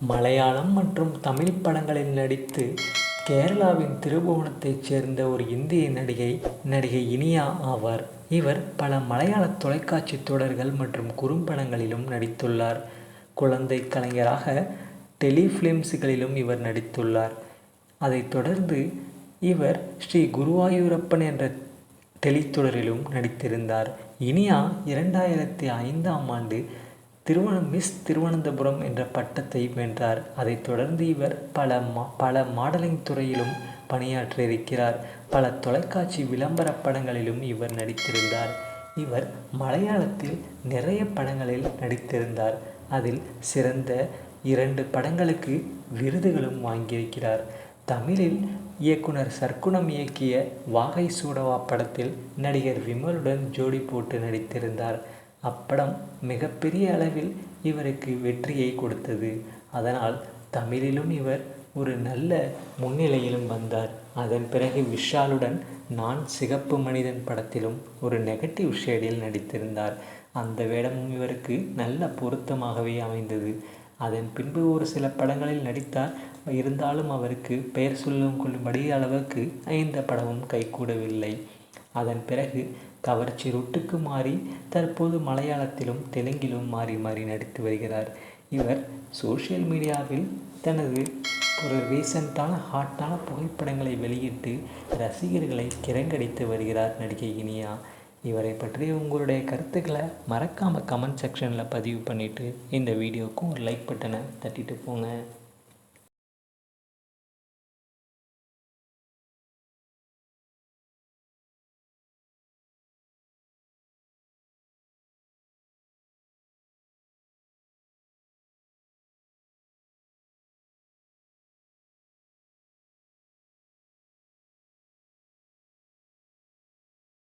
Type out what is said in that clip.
மலையாளம் மற்றும் தமிழ் படங்களில் நடித்து கேரளாவின் திருபுவனத்தைச் சேர்ந்த ஒரு இந்திய நடிகை நடிகை இனியா ஆவார். இவர் பல மலையாள தொலைக்காட்சி தொடர்கள் மற்றும் குறும்படங்களிலும் நடித்துள்ளார். குழந்தை கலைஞராக டெலிஃபிலிம்ஸ்களிலும் இவர் நடித்துள்ளார். அதைத் தொடர்ந்து இவர் ஸ்ரீ குருவாயூரப்பன் என்ற டெலித்தொடரிலும் நடித்திருந்தார். இனியா இரண்டாயிரத்தி ஐந்தாம் ஆண்டு திருவன மிஸ் திருவனந்தபுரம் என்ற பட்டத்தை வென்றார். அதைத் தொடர்ந்து இவர் பல மா பல மாடலிங் துறையிலும் பணியாற்றியிருக்கிறார். பல தொலைக்காட்சி விளம்பர படங்களிலும் இவர் நடித்திருந்தார். இவர் மலையாளத்தில் நிறைய படங்களில் நடித்திருந்தார். அதில் சிறந்த இரண்டு படங்களுக்கு விருதுகளும் வாங்கியிருக்கிறார். தமிழில் இயக்குனர் சர்க்குணம் இயக்கிய வாகை சூடவா படத்தில் நடிகர் விமலுடன் ஜோடி போட்டு நடித்திருந்தார். அப்படம் மிகப்பெரிய அளவில் இவருக்கு வெற்றியை கொடுத்தது. அதனால் தமிழிலும் இவர் ஒரு நல்ல முன்னிலையிலும் வந்தார். அதன் பிறகு விஷாலுடன் நான் சிகப்பு மனிதன் படத்திலும் ஒரு நெகட்டிவ் ஷேடில் நடித்திருந்தார். அந்த வேடமும் இவருக்கு நல்ல பொருத்தமாகவே அமைந்தது. அதன் பின்பு ஒரு சில படங்களில் நடித்தார். இருந்தாலும் அவருக்கு பெயர் சொல்லும் கொள்ளும்படி அளவுக்கு ஐந்த படமும் கைகூடவில்லை. அதன் பிறகு கவர்ச்சி ரொட்டுக்கு மாறி தற்போது மலையாளத்திலும் தெலுங்கிலும் மாறி மாறி நடித்து வருகிறார். இவர் சோஷியல் மீடியாவில் தனது ஒரு ரீசண்டான ஹாட்டான புகைப்படங்களை வெளியிட்டு ரசிகர்களை கிரங்கடித்து வருகிறார் நடிகை இனியா. இவரை பற்றி உங்களுடைய கருத்துக்களை மறக்காமல் கமெண்ட் செக்ஷனில் பதிவு பண்ணிவிட்டு இந்த வீடியோவுக்கும் ஒரு லைக் பட்டனை தட்டிட்டு போங்க.